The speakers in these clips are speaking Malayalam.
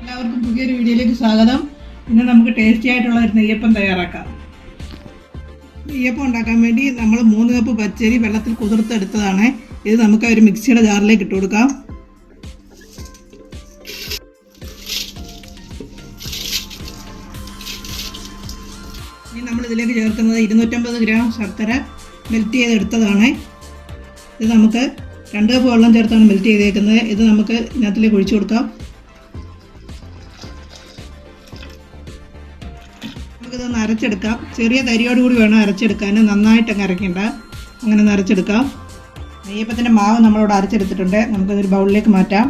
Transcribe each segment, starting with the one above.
എല്ലാവർക്കും പുതിയൊരു വീഡിയോയിലേക്ക് സ്വാഗതം. ഇന്ന് നമുക്ക് ടേസ്റ്റി ആയിട്ടുള്ള ഒരു നെയ്യപ്പം തയ്യാറാക്കാം. നെയ്യപ്പം ഉണ്ടാക്കാൻ വേണ്ടി നമ്മൾ മൂന്ന് കപ്പ് പച്ചരി വെള്ളത്തിൽ കുതിർത്തെടുത്തതാണ്. ഇത് നമുക്ക് ഒരു മിക്സിയുടെ ജാറിലേക്ക് ഇട്ട് കൊടുക്കാം. ഇനി നമ്മൾ ഇതിലേക്ക് ചേർക്കുന്നത് ഇരുന്നൂറ്റമ്പത് ഗ്രാം ശർക്കര മെൽറ്റ് ചെയ്തെടുത്തതാണ് ഇത് നമുക്ക് രണ്ട് കപ്പ് വെള്ളം ചേർത്താണ് മെൽറ്റ് ചെയ്തേക്കുന്നത്. ഇത് നമുക്ക് ഇതിനകത്തിലേക്ക് ഒഴിച്ചു കൊടുക്കാം. നമുക്കിതൊന്ന് അരച്ചെടുക്കാം. ചെറിയ തരിയോട് കൂടി വേണം അരച്ചെടുക്കാൻ. നന്നായിട്ടങ്ങ് അരയ്ക്കേണ്ട. അങ്ങനെ ഒന്ന് അരച്ചെടുക്കാം. നെയ്യപ്പത്തിന്റെ മാവ് നമ്മളിവിടെ അരച്ചെടുത്തിട്ടുണ്ട്. നമുക്കതൊരു ബൗളിലേക്ക് മാറ്റാം.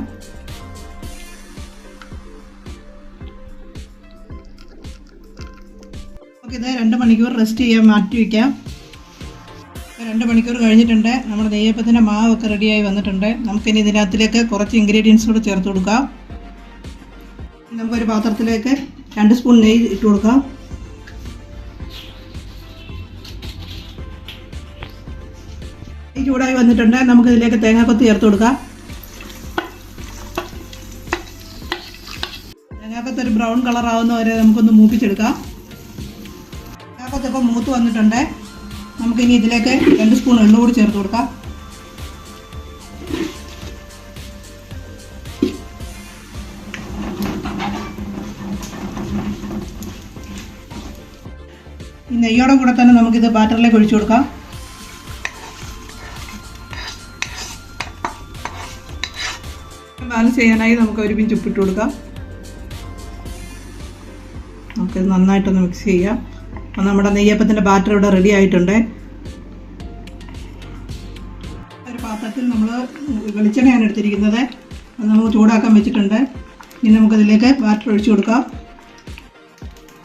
നമുക്കിത് രണ്ട് മണിക്കൂർ റെസ്റ്റ് ചെയ്യാൻ മാറ്റി വയ്ക്കാം. രണ്ട് മണിക്കൂർ കഴിഞ്ഞിട്ടുണ്ട്. നമ്മുടെ നെയ്യപ്പത്തിന്റെ മാവൊക്കെ റെഡിയായി വന്നിട്ടുണ്ട്. നമുക്കിനി ഇതിനകത്തിലേക്ക് കുറച്ച് ഇൻഗ്രീഡിയൻസ് കൂടെ ചേർത്ത് കൊടുക്കാം. നമുക്കൊരു പാത്രത്തിലേക്ക് രണ്ട് സ്പൂൺ നെയ്യ് ഇട്ട് കൊടുക്കാം. നെയ്യ് ചൂടായി വന്നിട്ടുണ്ട്. നമുക്ക് ഇതിലേക്ക് തേങ്ങാക്കൊത്ത് ചേർത്ത് കൊടുക്കാം. തേങ്ങാക്കൊത്ത് ഒരു ബ്രൗൺ കളർ ആവുന്ന വരെ നമുക്കൊന്ന് മൂപ്പിച്ചെടുക്കാം. തേങ്ങാക്കൊത്തൊക്കെ മൂത്ത് വന്നിട്ടുണ്ട്. നമുക്കിനി ഇതിലേക്ക് രണ്ട് സ്പൂൺ എള്ളു കൂടി ചേർത്ത് കൊടുക്കാം. ഈ നെയ്യോടെ കൂടെ തന്നെ നമുക്കിത് ബാറ്ററിലേക്ക് ഒഴിച്ചു കൊടുക്കാം. ബാലൻസ് ചെയ്യാനായി നമുക്ക് ഒരു പിഞ്ച് ഉപ്പിട്ട് കൊടുക്കാം. നമുക്ക് നന്നായിട്ടൊന്ന് മിക്സ് ചെയ്യാം. അപ്പം നമ്മുടെ നെയ്യപ്പത്തിന്റെ ബാറ്റർ ഇവിടെ റെഡി ആയിട്ടുണ്ട്. ഒരു പാത്രത്തിൽ നമ്മൾ വെളിച്ചെണ്ണയാണ് എടുത്തിരിക്കുന്നത്. അത് നമുക്ക് ചൂടാക്കാൻ വെച്ചിട്ടുണ്ട്. ഇനി നമുക്കതിലേക്ക് ബാറ്റർ ഒഴിച്ചു കൊടുക്കാം.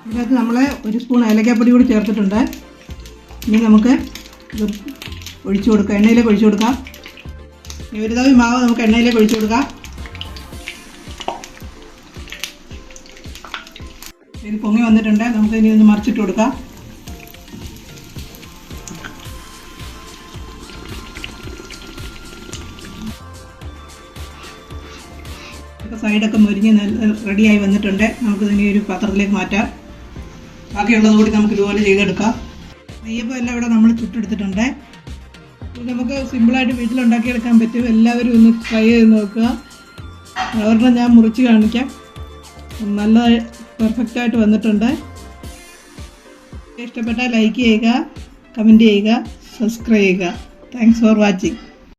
ഇതിനകത്ത് നമ്മൾ ഒരു സ്പൂൺ ഏലക്കാപ്പൊടി കൂടി ചേർത്തിട്ടുണ്ട്. ഇനി നമുക്ക് ഇത് ഒഴിച്ചു കൊടുക്കാം. എണ്ണയിലേക്ക് ഒഴിച്ചു കൊടുക്കാം. ഈ ഒരു തവി മാവ് നമുക്ക് എണ്ണയിലേക്ക് ഒഴിച്ചു കൊടുക്കാം. ഇത് പൊങ്ങി വന്നിട്ടുണ്ട്. നമുക്ക് ഇനി ഒന്ന് മറിച്ചിട്ട് കൊടുക്കാം. സൈഡൊക്കെ മുരിഞ്ഞ് റെഡിയായി വന്നിട്ടുണ്ട്. നമുക്ക് ഇനി ഒരു പാത്രത്തിലേക്ക് മാറ്റാം. ബാക്കിയുള്ളത് കൂടി നമുക്ക് ഇതുപോലെ ചെയ്തെടുക്കാം. നെയ്യപ്പം എല്ലാം ഇവിടെ നമ്മൾ ചുട്ടെടുത്തിട്ടുണ്ട്. നമുക്ക് സിമ്പിളായിട്ട് വീട്ടിലുണ്ടാക്കിയെടുക്കാൻ പറ്റും. എല്ലാവരും ഒന്ന് ട്രൈ ചെയ്ത് നോക്കുക. അവരുടെ ഞാൻ മുറിച്ച് കാണിക്കാം. നല്ല പെർഫെക്റ്റ് ആയിട്ട് വന്നിട്ടുണ്ട്. ഇഷ്ടപ്പെട്ടാൽ ലൈക്ക് ചെയ്യുക കമന്റ് ചെയ്യുക സബ്സ്ക്രൈബ് ചെയ്യുക. Thanks for watching